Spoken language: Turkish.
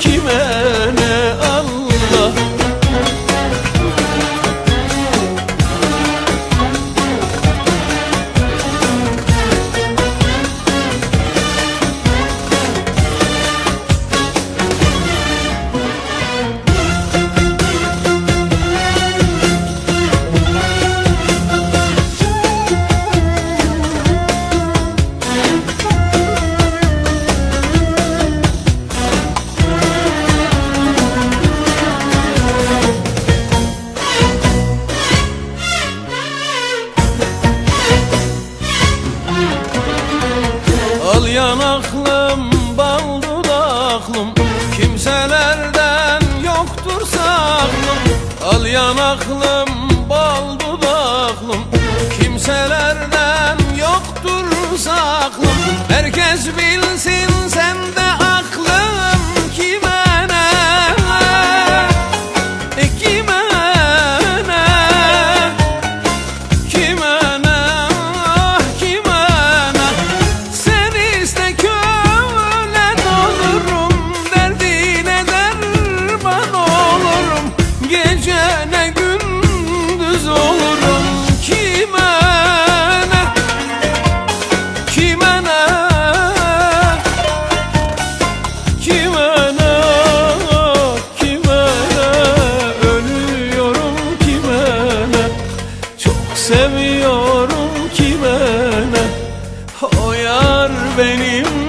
kime ne Allah Herkes bilsin benim kime